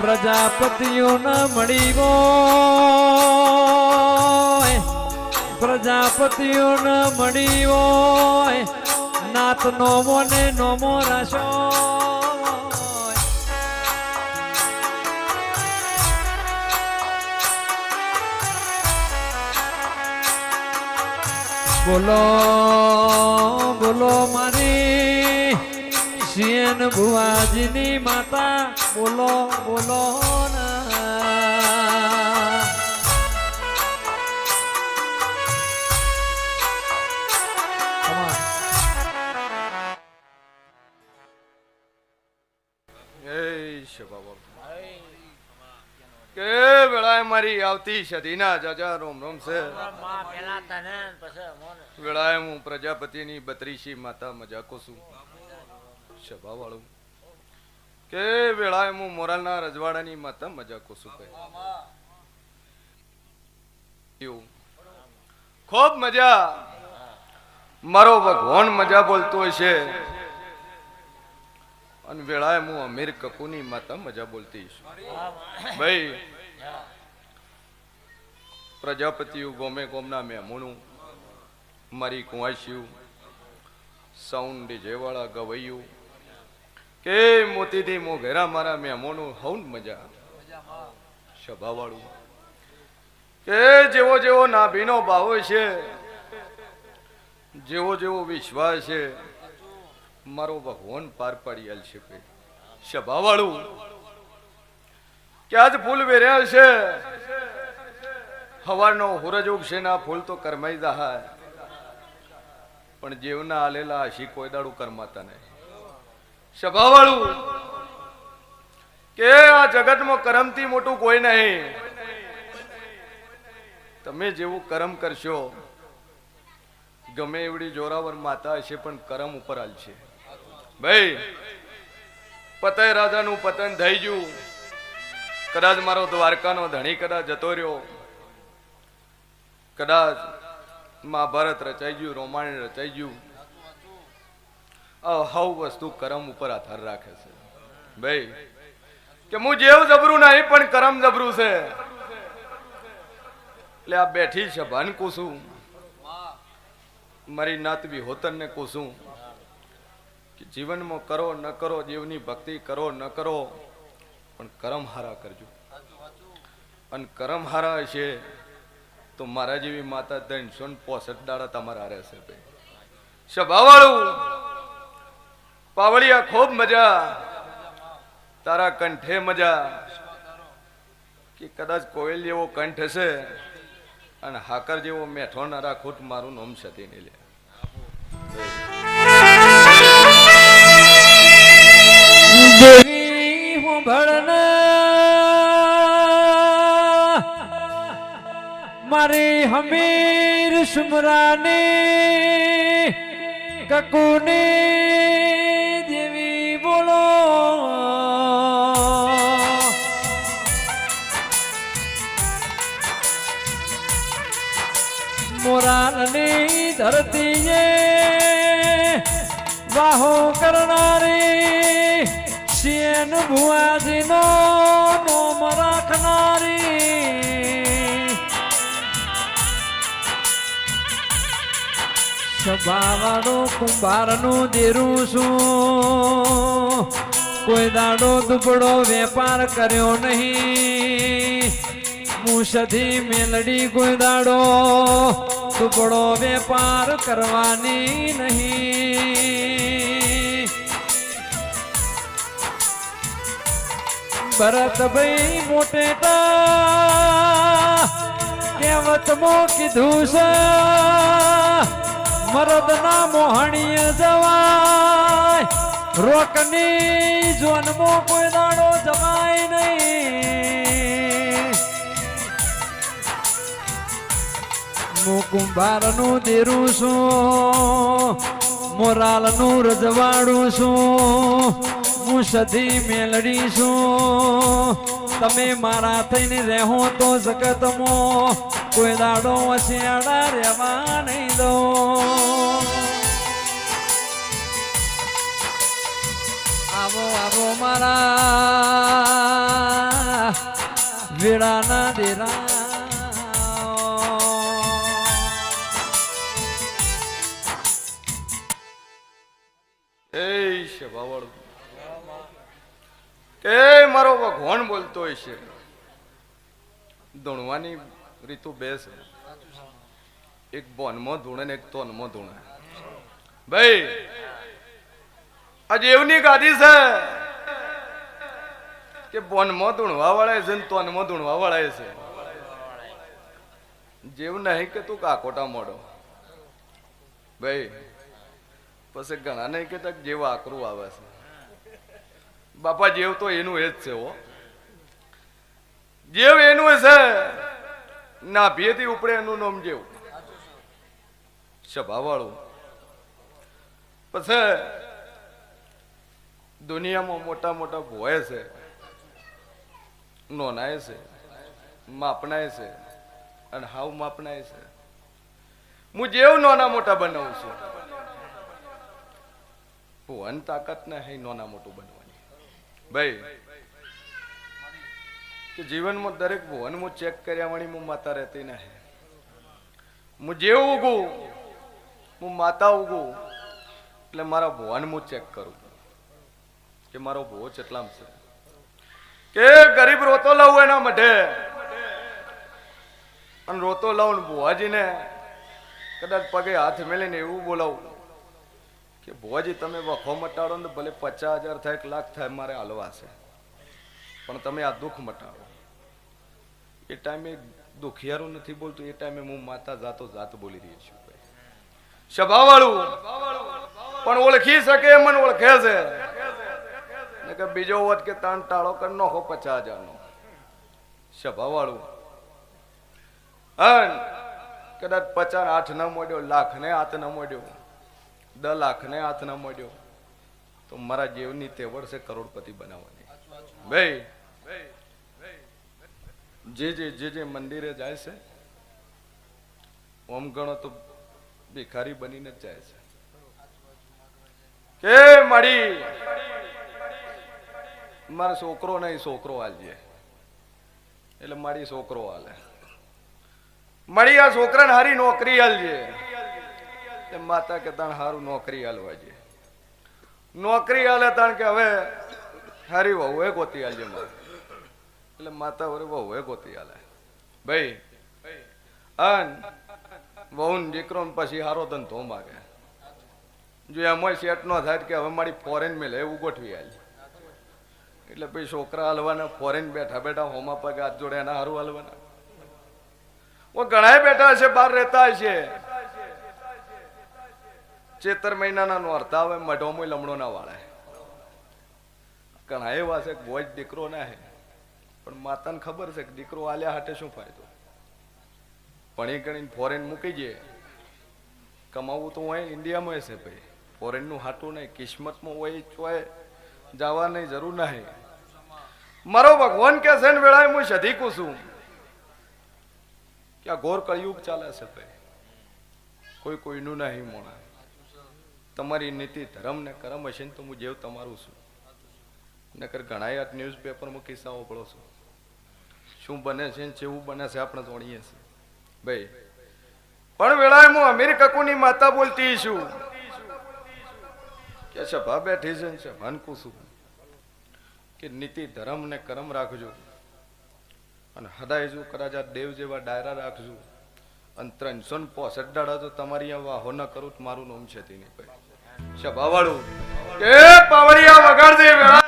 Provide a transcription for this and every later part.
પ્રજાપતિઓ ન મળી હોય પ્રજાપતિઓ ન મળી નાથ નોમો ને નોમો રાશો. બોલો બોલો મારી. શિયન ભુવાજીની માતા બોલો બોલો ના. Come એ કે વેળાએ મારી આવતી સદીના જાજા રોમ રોમ છે. માં પેલા તને ને પછી મોને. વેળાએ હું પ્રજાપતિની બત્રીસી માતા મજાકો છું. સભા વાળું કે વેળાએ હું મોરાલના રજવાડાની માતા મજાકો શું કહે ખૂબ મજા. મારો ભગવાન મજા બોલતો છે. અને વેળાએ હું અમીર કપૂરની માતા મજા બોલતી છું ભાઈ પ્રજાપતિઓ ગોમે ગોમના મહેમૂણું મારી કુંવાશીઓ સાઉન્ડ ડીજેવાળા ગવૈયું કે મોતીથી મોઘેરા મારા મહેમાનો હઉન મજા. સભાવાળું. કે જેવો જેવો નાભીનો ભાવ છે, જેવો જેવો વિશ્વાસ છે, મારો ભગવાન પાર પાડી આલ છે ભાઈ સભાવાળું. કે આજ ફૂલ વેર્યા છે, હવારનો હુરજ ઉગશે ના ફૂલ તો કરમાઈ દહાય પણ જેવના આલેલા હશી કોઈ દાડું કરમાતા નહીં. સભાવાળું, કે આ જગતમાં કરમથી મોટું કોઈ નહીં. તમે જેવું કરમ કરશો, ગમે એવડી જોરાવર માતા હશે, પણ કરમ ઉપર હાલશે. ભાઈ, પતય રાજાનું પતન થઈ ગયું. કદાચ મારો દ્વારકાનો ધણી કદાચ જતો રહ્યો. કદાચ મહાભારત રચાઈ ગયું, રોમાયણ રચાઈ ગયું. આ હવ વસ્તુ કરમ ઉપર આધાર રાખે છે. ભાઈ, કે હું જેવ જબરું નહીં, પણ કરમ જબરું છે. એટલે આ બેઠી સભાન કુસું. મારી નાત વિહોતન ને કુસું. કે જીવનમાં કરો, ન કરો, જીવની ભક્તિ કરો, ન કરો, પણ કરમ હારા કરજો. અને કરમ હારા હશે તો મારા જેવી માતા ત્રણસો ને પોસઠ દાડા તમારા રહેશે ભાઈ. સભાવાળું પાવળિયા ખૂબ મજા, તારા કંઠે મજા. કે કદાચ કોયલ જેવો કંઠ હશે અને હાકર જેવો મેઠો ના રાખોટ મારું નામ સતી નહીં લે. હું ભળન, મારી હમીર સુમરાની, કકુની ધરતીએ વાહો કરનારી શિયન ભુવાજીનો નોમ રાખનારી. સભાવાળું કુંભારનું દેરું છું. કોઈ દાડો દુબળો વેપાર કર્યો નહીં. મુસધી મેલડી કોઈ દાડો દુબળો વેપાર કરવાની નહીં. ભરતભાઈ મોટેટા, કહેવતમાં કીધું છે, મરદના મોહણીય જવાય, રોકની જોનમાં કોઈ દાડો જવાય નહીં. હું કુંભારનું દેરું છું, મોરાલનું રજવાડું છું, હું સધી મેલડી છું. તમે મારા થઈને રહો તો જગતમાં, કોઈ દાડો વસિયાડા રહેવા નહીં દો. આવો આવો મારા વેળાના દેરા કે મારો ભગવાન બોલતો હોય છે. ધૂણવાની રીતુ બે છે. એક બોનમાં ધૂણે ને એક તોનમાં ધૂણે. ભાઈ, આ જેવની ગાદી છે કે બોનમાં ધૂણવા વાળા છે ને તોનમાં ધૂણવા વાળા છે. જેવ નહીં કે તું કાકોટા મોડો ભાઈ, પછી ઘણા નહીં કે કે જેવું આકરું આવે છે. બાપા જેવ તો એનું એ જ છે હો. જેવ એનું છે. ના, ભેદી ઉપડે એનું નામ જેવું. સભાવાળું. પછી દુનિયામાં મોટા મોટા ભોય છે. નોનાય છે. માપનાય છે. અને હાવ માપનાય છે. હું જેવ નોના મોટા બનાવું છું. ભુવન તાકાત ને હે નાના મોટું બનવાની ભાઈ, કે જીવનમાં દરેક ભુવન હું ચેક કર્યા વાળી હું માતા રહેતી નહીં હું જેવું ઉગું હું માતા ઉગું, એટલે મારા ભુવન હું ચેક કરું. કે મારો ભુવો કેટલામ છે. કે ગરીબ રોતો લઉં એના મઢે. અને રોતો લઉં ભુવાજીને કદાચ પગે હાથ મેલીને એવું બોલાવું. કે ભુવાજી, તમે વખો મટાડો ને ભલે પચાસ હજાર થાય, એક લાખ થાય, મારે હાલવા છે. પણ તમે આ દુઃખ મટાડો. એ ટાઈમે દુખિયારું નથી બોલતું, એ ટાઈમે હું માતા જાતો જાત બોલી રહી છું સ્વભાવવાળું. પણ ઓળખી શકે એ મને ઓળખે છે. ને કે બીજો વત કે તાણ ટાળો કર નો હો પચાસ હજારનો. સ્વભાવવાળું. અન કદાચ પચાસ આઠ ન મોડ્યો લાખ ને હાથ ન મોડ્યો દ લાખ ને હાથ ના મળ્યો. તો મારા જેવની તેવડ છે કરોડપતિ બનાવવાની. ભાઈ જે જે જે જે મંદિરે જાય છે, ઓમ ગણો તો ભિખારી બનીને જ જાય છે. કે મળી મારો છોકરો નહીં, છોકરો હાલજે. એટલે મારી છોકરો હાલે. મળી આ છોકરાને હારી નોકરી હાલજે. એટલે માતા કે તાણ સારું નોકરી હાલવા જે નોકરી હાલે તાણ કે હવે હારી વહુ એ ગોતી હાલજે મારે એટલે માતા વરે વહુ એ ગોતી હાલે ભાઈ, અન વહુ ને દીકરો પછી હારો ધંધો માગે. જો એમાં સેટ નો થાય કે હવે મારી ફોરેન મેલે એવું ગોઠવી હાલ એટલે પછી છોકરા હાલવાના ફોરેન બેઠા બેઠા હોમા પગ હાથ જોડે એના હારું હાલવાના ઓ ઘણા બેઠા છે બહાર રહેતા છે ચેતર મહિનાના નોરતા આવે મઢોમોય લમણો ના વાળે. ઘણા એવા છે બોજ દીકરો ના હે. પણ માતાને ખબર છે કે દીકરો આલ્યા હાટે શું ફાયદો? ભણી ગણીને ફોરેન મૂકી જઈએ કમાવું તો હોય ઇન્ડિયામાં છે ભાઈ. ફોરેનનું હાટું નહીં, કિસ્મતમાં હોય ચોય જવાની જરૂર નહીં મારો ભગવાન કે છે ને વેળાએ હું શધીકું છું. કે આ ઘોર કળિયુગ ચાલે છે ભાઈ. કોઈ કોઈનું નહીં મોણા. તમારી નીતિ, ધર્મ ને કરમ હશે ને તો હું જેવ તમારું છું. નકર ઘણા યાર ન્યૂઝ પેપરમાં કિસ્સાઓ પડો છું. શું બને છે ને જેવું બને છે આપણે જોણીએ છીએ. ભાઈ, પણ વેળાએ હું અમીર કકુની માતા બોલતી છું. કે સભા બેઠી છે ને સભાન છું. કે નીતિ, ધર્મ ને કરમ રાખજો. અને હદાય જો કદાચ આ દેવ જેવા ડાયરા રાખજો. અને ત્રણસો ને પોસઠ દાડા તો તમારી અહીંયા વાહો ન કરું મારું નામ છે તેની ભાઈ. કે પાવડિયા વગાડજે વેળા.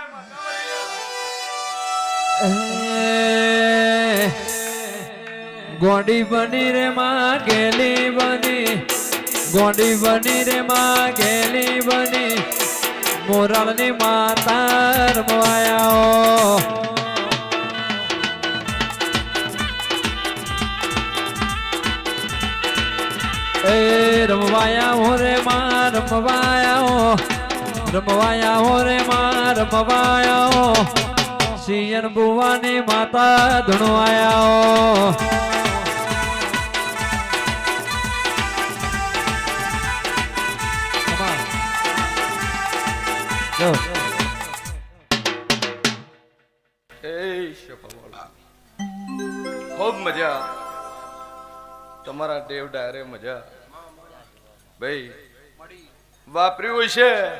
ગોડી બની રે માં ગેલી બની. ગોડી બની રે માં ગેલી બની. મોરાળની માતા રમવાયાઓ રમવાયા હો રે માં રમવાયા રમવાયા હો રે માં રમવાયા સિયન ભુવાની માતા ધણવાયા ખૂબ મજા. તમારા દેવ ડાયરે મજા. ભાઈ, વાપર્યું છે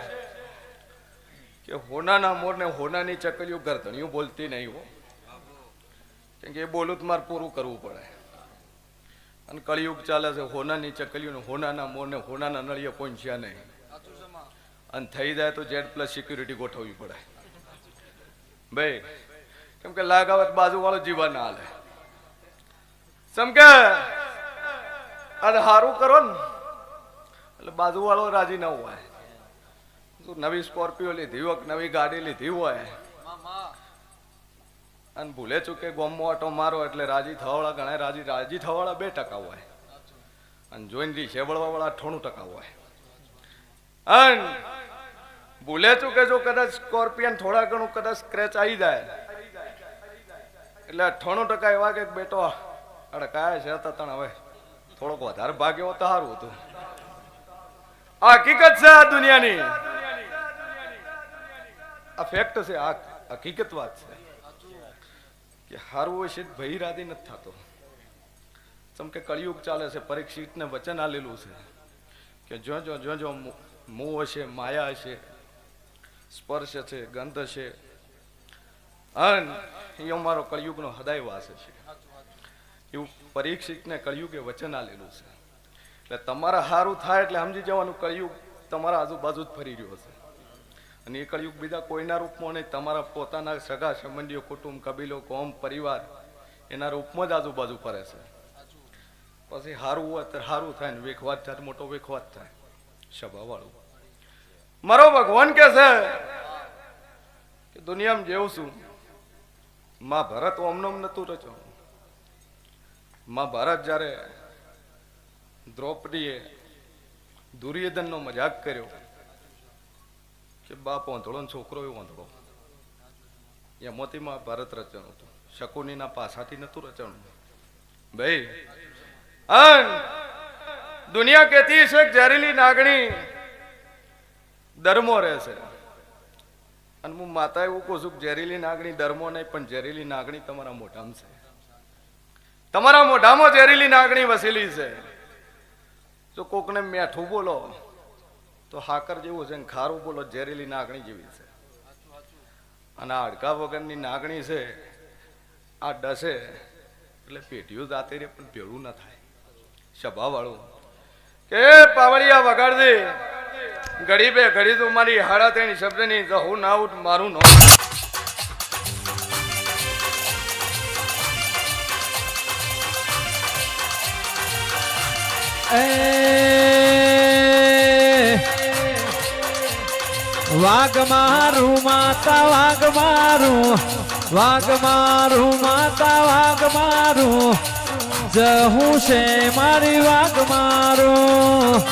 કે હોનાના મોર ને હોનાની ચકલીઓ ગરધણીઓ બોલતી નહીં કેમ કે એ બોલું તો મારે પૂરું કરવું પડે. અને કળિયુગ ચાલે છે, હોનાની ચકલીઓ હોનાના મોર ને હોનાના નળિયા પહોંચ્યા નહીં. અને થઈ જાય તો જેડ પ્લસ સિક્યુરિટી ગોઠવવી પડે. ભાઈ, કેમ કે લાગાવત બાજુ વાળો જીવા ના હાલે. સમકે? અને સારું કરો ને. એટલે બાજુ વાળો રાજી ન હોય. તું નવી સ્કોર્પિયો લીધી હોય નવી ગાડી લીધી હોય? અને ભૂલે ચૂકે ગોમો ઓટો મારો એટલે રાજી થવાવાળા ઘણા રાજી રાજી થવાવાળા બે ટકા હોય. અને જોઈને રી શેવડવા વાળા અઠ્ઠાણું ટકા હોય. અને ભૂલે ચૂકે જો કદાચ સ્કોર્પિયન થોડા ઘણું કદાચ સ્ક્રેચ આવી જાય. એટલે અઠ્ઠાણું ટકા એવા કે બેટો અડકાયા છે તણ હવે. થોડોક વધારે ભાગ્યો તો સારું હતું. આ હકીકત છે આ દુનિયાની. આ ફેક્ટ છે, આ હકીકત વાત છે. કે હારવું હોય છે ભય રાધી નથી થતો. જેમ કે કળિયુગ ચાલે છે, પરીક્ષિતને વચન આલેલું છે કે જો જો જો જો મોહ હશે, માયા હશે, સ્પર્શ છે, ગંધ છે. અન એ અમારો કળિયુગનો હદાય વાસ છે એવું પરીક્ષિતને કળિયુગે વચન આલેલું છે. એટલે તમારા સારું થાય એટલે સમજી જવાનું, કળિયુગ તમારા આજુબાજુ જ ફરી રહ્યું હશે. અને એ કળિયુગ બીજા કોઈના રૂપમાં નહીં, તમારા પોતાના સગા સંબંધીઓ, કુટુંબ, કબીલો, કોમ, પરિવાર, એના રૂપમાં જ આજુબાજુ ફરે છે. પછી સારું હોય તો સારું થાય ને વેખવાદ થાય મોટો વેખવાદ થાય સભાવાળું મારો ભગવાન કે છે કે દુનિયામાં જેવું છું, માં ભરત ઓમનોમ નતું રચો માં ભારત જ્યારે દ્રૌપદીએ દુર્યોધનનો મજાક કર્યો કે બાપ ઓંધળો છોકરો એ ઓંધળો એમાંથી માં ભારત રચવાનું હતું. શકુનીના પાસાથી નતું રચવાનું. ભાઈ દુનિયા કહેતી છે ઝેરીલી નાગણી ધર્મો રહેશે અને હું માતા એવું કહું છું ઝેરીલી નાગણી ધર્મો નહીં, પણ ઝેરીલી નાગણી તમારા મોઢામાં છે. તમારા મોઢામાં ઝેરીલી નાગણી વસેલી છે. જો કોકને મેઠું બોલો, તો હાકર જેવું છે ખારું બોલો, ઝેરીલી નાગણી જેવી છે. અને હડકા વગરની નાગણી છે, આ ડસે, એટલે પેઢીઓ જાતે રે, પણ ભેળું ના થાય. સભાવાળું, કે પાવડિયા વગાડજે. ઘડી બે ઘડી તો મારી હાડા તેની શબ્દની તો હું ના ઉઠ, મારું ન વાઘ મારું માતા, વાઘ મારું. વાઘ મારું માતા, વાઘ મારું. જહું છે મારી વાઘ મારું.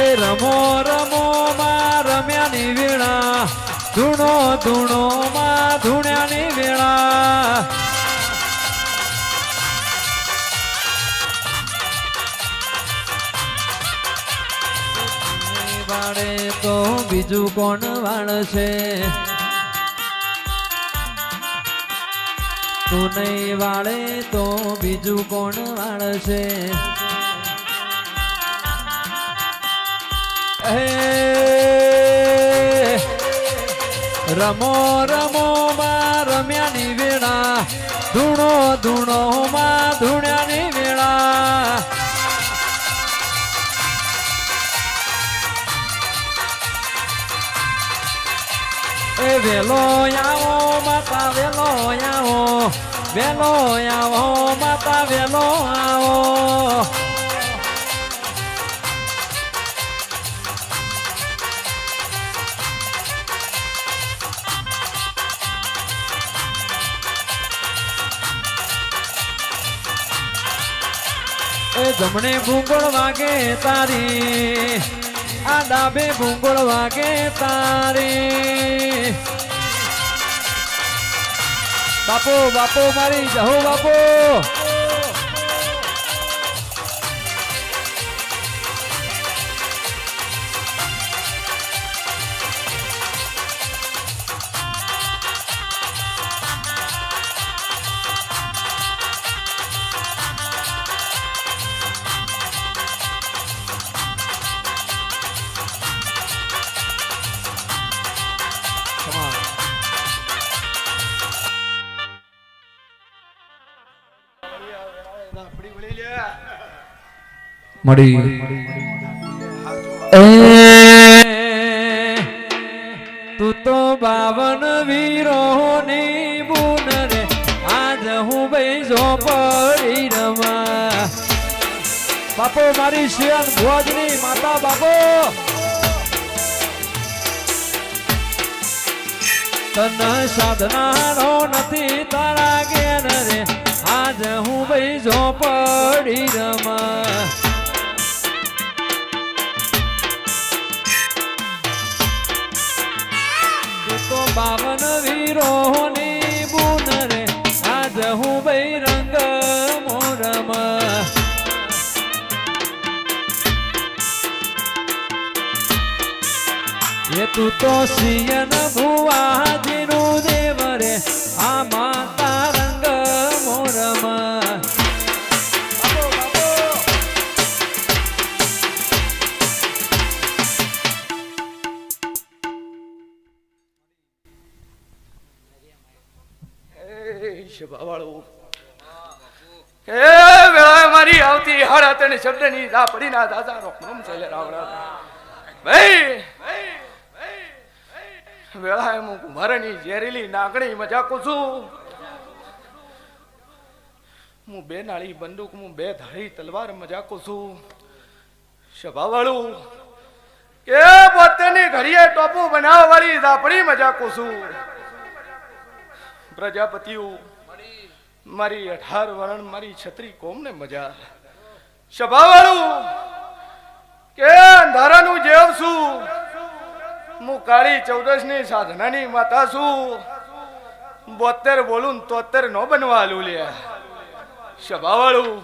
એ રમો રમો, માં રમ્યાની વીણા. ધૂણો ધૂણો માં ધૂણ્યાની વેળા. વાળે તો બીજું કોણ વાળશે તું નહીં વાળે તો બીજું કોણ વાળશે હે રમો રમો માં રમ્યાની વેળા. ધૂણો ધૂણો માં ધૂણ્યાની વેળા. એ વેલો આવો, માતા વેલો આવો. વેલો આવો, માતા વેલો આવો. જમણે ભૂંગળ વાગે તારી. આ ડાબે ભૂંગળ વાગે તારી. બાપો બાપો મારી જહો બાપુ. મળી. એ તું તો બાવન વીરોની બુન રે. આજ હું બેસો પડી રમા બાપો મારી શિયાન ભોજની માતા બાપો. તન સાધનાનો નથી તારા જ્ઞાન રે. આજ હું બેસો પડી રમા બાવન વીરોની બુન રે. આજ હું બૈરંગ મોરમ. એ તું તો સિયન ભુવાજીનું દેવ રે. આ આવતી હાડા ત્રણ શબ્દની ઝાપડીના દાદાનો નામ છે લે રાવણા. ભાઈ, વેળાએ હું કુંભારની ઝેરીલી નાગણી મજાકું છું હું બે નાળી બંદૂક, હું બે ધારી તલવાર મજાકું છું શભાવાળું કે પોતાની ઘડીએ ટોપુ બનાવવાળી ઝાપડી મજાકું છું પ્રજાપતિઓ, મારી અઢાર વર્ણ, મારી છત્રી કોમને મજા? સભાવાળું, કે અંધારાનું જેવ છું, હું કાળી ચૌદશની સાધનાની માતા છું. બોતેર બોલું તોતેર નો બનવા આલું લે સભાવાળું,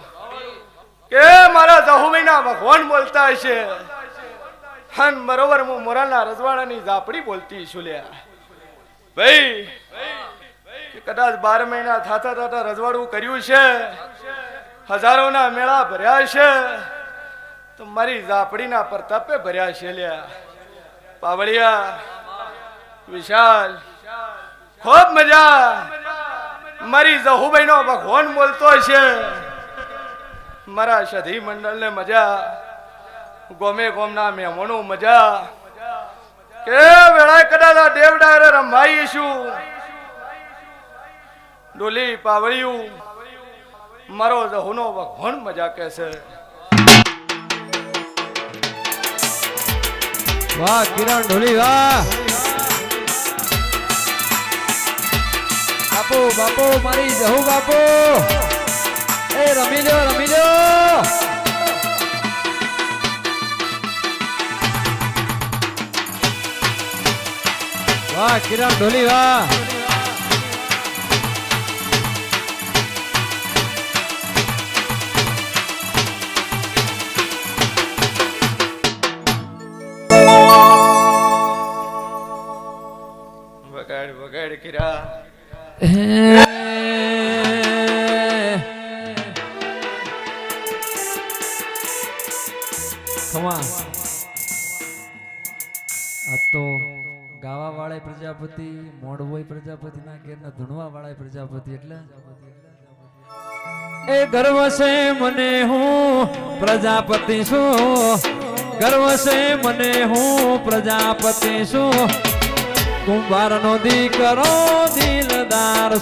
કે મારા જહુભાઈના ભગવાન બોલતા હશે. હન બરોબર હું મોરાના રજવાડાની ઝાપડી બોલતી છું લ્યા ભાઈ કદાચ બાર મહિના થાતા થાતા રજવાડું કર્યું છે. હજારોના મેળા ભર્યા છે. તો મારી ઝાપડીના પ્રતાપે ભર્યા છે લ્યા. પાવળિયા, વિશાલ, ખૂબ મજા. મારી જહુભાઈ નો ભગવાન બોલતો છે. મારા સધી મંડળ ને મજા. ગોમે ગોમના મહેમાનો મજા. કે વેળાએ કદાચ દેવડા રમાઈશું ડોલી પાવળિયું મારો જહુનો ભગવાન મજા કે છે. વાહ, કિરણ ઢોલી, વાહ. બાપુ બાપુ, મારી જહુ બાપુ. એ, રમી લો રમી લો વાહ, કિરણ ઢોલી, વાહ. વગાડ વાળા પ્રજાપતિ મોડવોય પ્રજાપતિ ના ઘેર ના ધૂણવા વાળા પ્રજાપતિ એટલે? એ ગર્વ છે મને હું પ્રજાપતિ છું. ગર્વ છે મને હું પ્રજાપતિ છું. કુંભાર નો દીકરો દિલદાર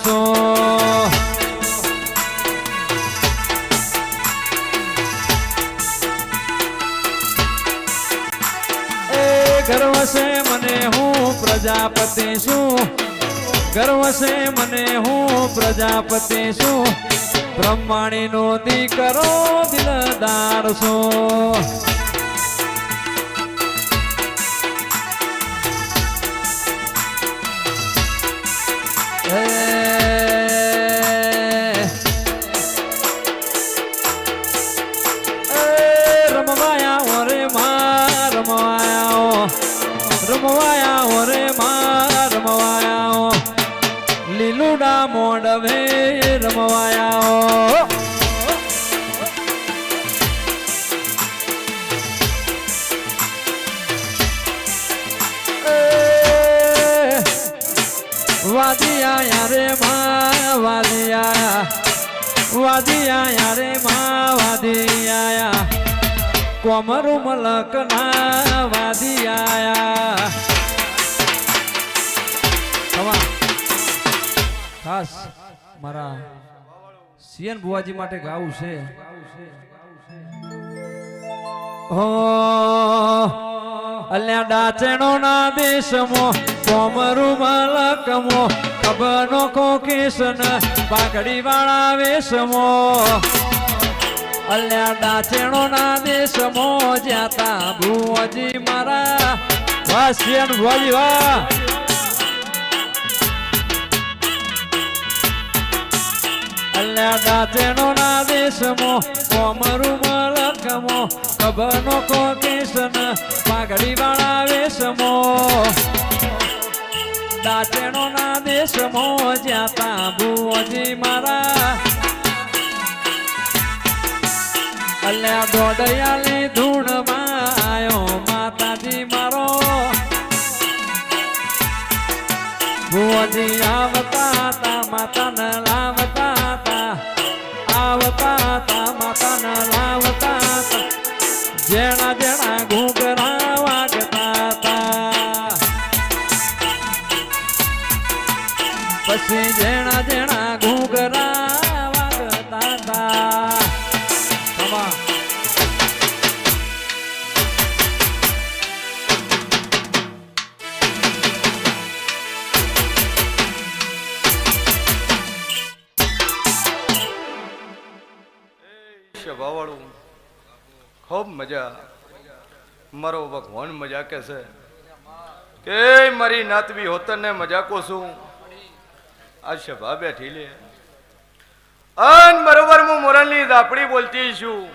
એ ગર્વ છે મને હું પ્રજાપતિ છું. ગર્વ છે મને હું પ્રજાપતિ છું. બ્રહ્માણી નો દીકરો દિલદાર છું. રમવાયા ઓરે માં રમવાયા હો. લીલુડા મોડવે રમવાયા હો. વાદિયા રે માં વાદિયા વાદિયા કોમરુ મલક ના વાદી આયા. ખાસ મારા સીએન બુવાજી માટે ગાવું છે. હો અલ્યા ડાચણો ના દેશમો, કોમરુ મલકમો કબનો કોકેશન પાઘડી વાળા વેશમો. અલ્યા ડાચણો ના દેશમો જ્યાતા ભુવજી મારા વાસ્યન ભુવજી વા ડાચણો ના દેશમો, કોમરુ મલકમો કબનો કોકેશન પાઘડી વાળા વેશમો. ડાચણો ના દેશમો જ્યાતા ભુવજી મારા અલ્યા દોડયાલી ધૂણ માયો માતાજી મારો. ભુવજી આવતા તા માતાને લાવતા તા આવતા તા માતાને લાવતા તા જેણા છે. કે મારી નાતવી હોતર ને મજાકો છું. આ સભા બેઠી લે. અન બરોબર હું મોરલની દાપડી બોલતી છું.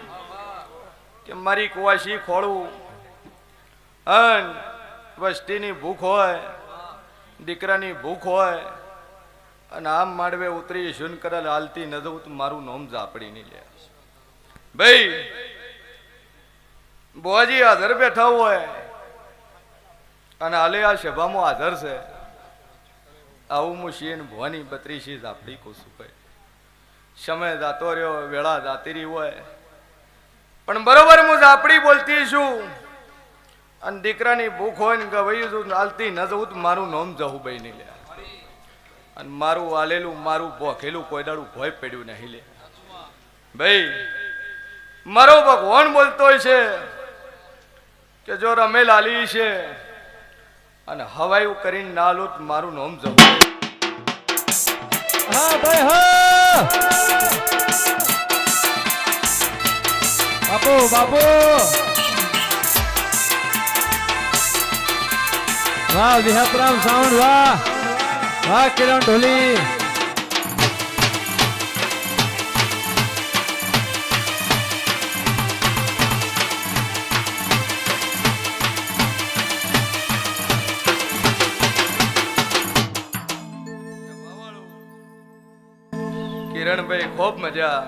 કે મારી કુવાસી ખોળું. અન વસ્તીની ભૂખ હોય, દીકરાની ભૂખ હોય, અને આમ માડવે ઉતરી શૂન કરેલ હાલતી ન મારું નોમ ઝાપડી નહીં લે. ભાઈ બોજી હાજર બેઠા હોય. અને હાલે આ સભામાં હાજર છે. આવું હું શીન ભવાની બત્રીસી ઝાપડી કોશું ભાઈ. સમય જાતો રહ્યો, વેળા જાતી રહી હોય. પણ બરોબર હું ઝાપડી બોલતી છું. અને દીકરાની ભૂખ હોય ને ગવાઈ છું હાલતી ન જવું તો મારું નોમ જવું ભાઈ નહીં લે. અને મારું આલેલું મારું ભોખેલું કોઈ દાડું ભોય પડ્યું નહીં લે. ભાઈ, મારો ભગવાન બોલતો છે કે જો રમે લાલી છે અને હવાયું કરીને ના લો મારું નોમ જવું. હા, ભાઈ બાપુ બાપુ. વાહ વિહપરામ સાઉન્ડ વાહ વાહ કિરણ ઢોલી. ખૂબ મજા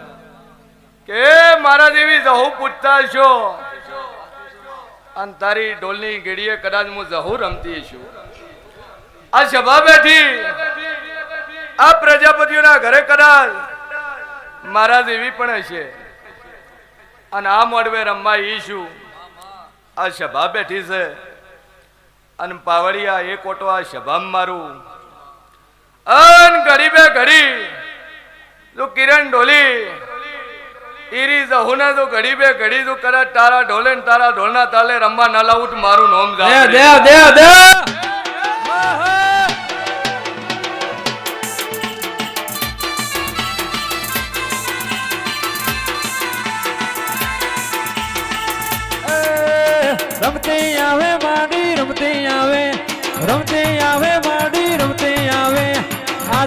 કે મારા જેવી જહુ પૂછતા છો. અને તારી ઢોલની ગીડીએ કદાચ હું જહુ રમતી છું. આ સભા બેઠી આ પ્રજાપતિઓના ઘરે કદાચ મારા જેવી પણ હશે. અને આ મોડવે રમવા ઈશું આ સભા બેઠી છે. અને પાવડિયા એક ઓટો આ સભામાં મારું. અન ગરીબે ગરીબ જો કિરણ ઢોલી ઈરી જહુના જો ઘડી બે ઘડી જો કરે તારા ઢોલે ને તારા ઢોલના તાલે રમવા ના લાવું મારું નોમ જાય દેવ દેવ દે!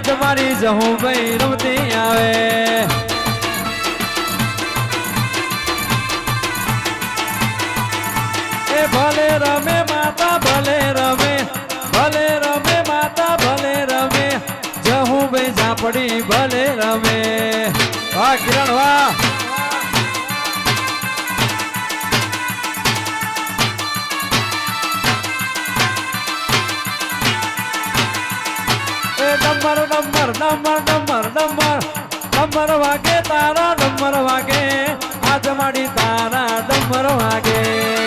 આજ મારી જહું ભાઈ રમતી આવે. એ ભલે રમે માતા, ભલે રમે ભલે રમે માતા, ભલે રમે. જહું ભાઈ ઝાપડી ભલે રમે. વાહ કિરણ, વાહ. ડમર ડમર ડમર ડમર. ડમર વાગે તારા ડમર વાગે. આજ માડી તારા ડમર વાગે.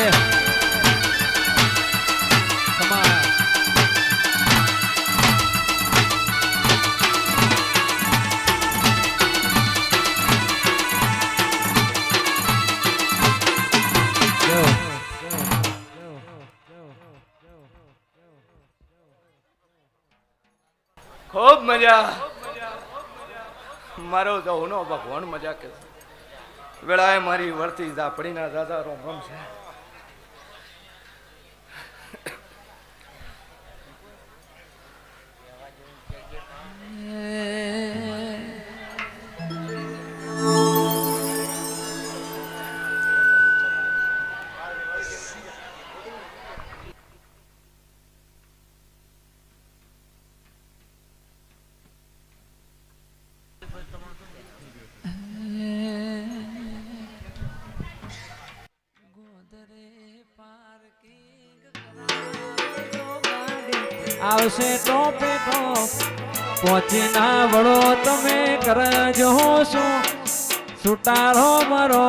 મજા. મારો જહોનો ભગવાન મજા કે વેળાએ મારી વર્તી ઝાપડીના દાદા રોમ છે. પહોંચી ના વળો તમે કરજો શું? સુટારો મરો.